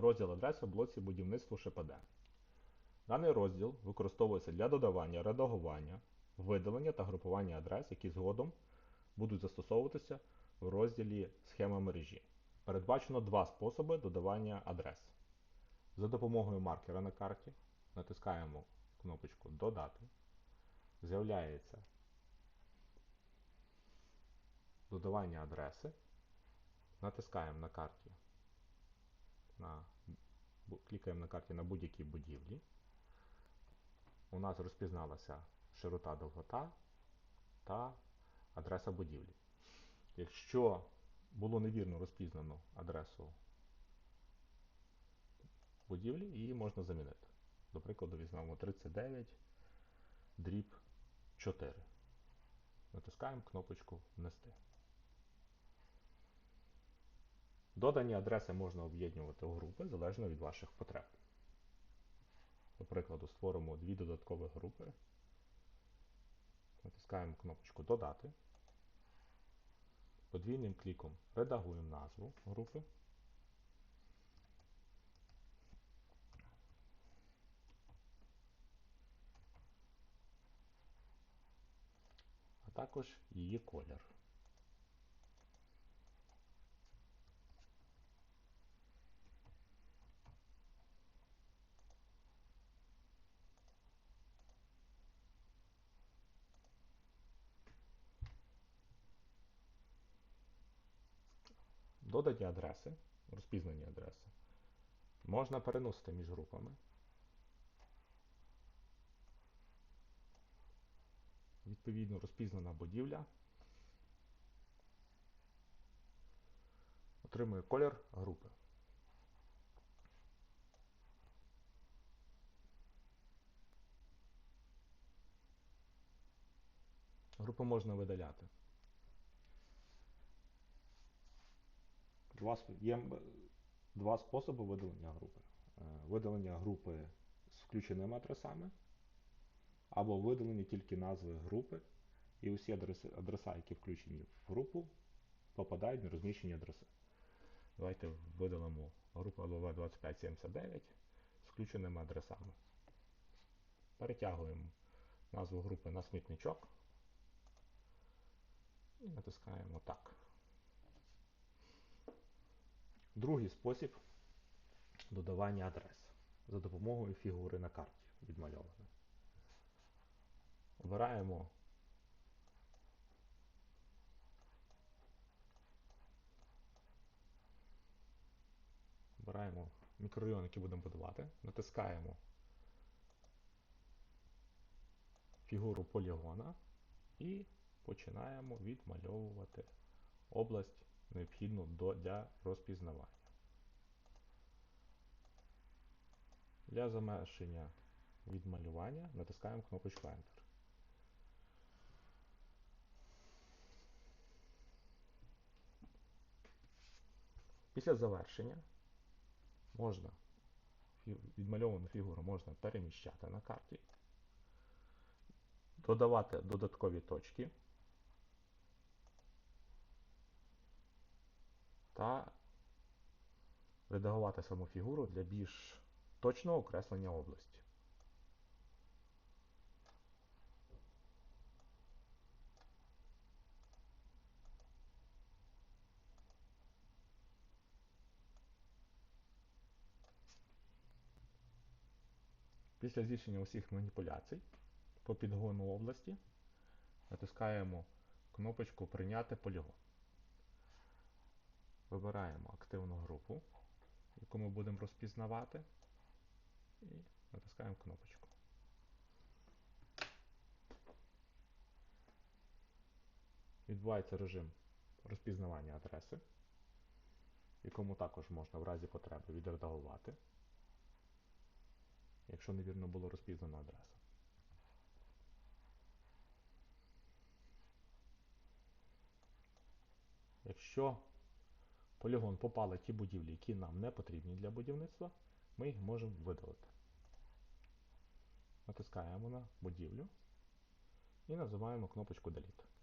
Розділ адреси в блоці будівництво ШПД. Даний розділ використовується для додавання, редагування, видалення та групування адрес, які згодом будуть застосовуватися в розділі Схема мережі. Передбачено два способи додавання адрес. За допомогою маркера на карті натискаємо кнопочку Додати. З'являється додавання адреси. Натискаємо на карті, на, клікаємо на карті на будь-якій будівлі. У нас розпізналася широта довгота та адреса будівлі. Якщо було невірно розпізнано адресу будівлі, її можна замінити. До прикладу, візьмемо 39 дріб 4. Натискаємо кнопочку Внести. Додані адреси можна об'єднувати у групи залежно від ваших потреб. До прикладу, створимо дві додаткові групи. Натискаємо кнопочку Додати. Подвійним кліком редагуємо назву групи. А також її колір. Додані адреси, розпізнані адреси, можна переносити між групами. Відповідно, розпізнана будівля отримує колір групи. Групу можна видаляти. Два, є два способи видалення групи. Е, Видалення групи з включеними адресами, або видалення тільки назви групи, і усі адреси, адреса, які включені в групу, попадають на розміщені адреси. Давайте видалимо групу LV2579 з включеними адресами. Перетягуємо назву групи на смітничок і натискаємо так. Другий спосіб додавання адрес за допомогою фігури на карті відмальованої. Обираємо Обираємо мікрорайон, який будемо будувати, натискаємо фігуру полігона і починаємо відмальовувати область необхідну для розпізнавання. Для завершення відмалювання натискаємо кнопочку Enter. Після завершення можна відмальовану фігуру можна переміщати на карті, додавати додаткові точки та редагувати саму фігуру для більш точного окреслення області. Після здійснення усіх маніпуляцій по підгону області натискаємо кнопочку Прийняти полігон. Вибираємо активну групу, яку ми будемо розпізнавати, і натискаємо кнопочку. Відбувається режим розпізнавання адреси, якому також можна в разі потреби відредагувати якщо невірно було розпізнана адреса. Якщо полігон попали ті будівлі, які нам не потрібні для будівництва, ми їх можемо видалити. Натискаємо на будівлю і називаємо кнопочку Delete.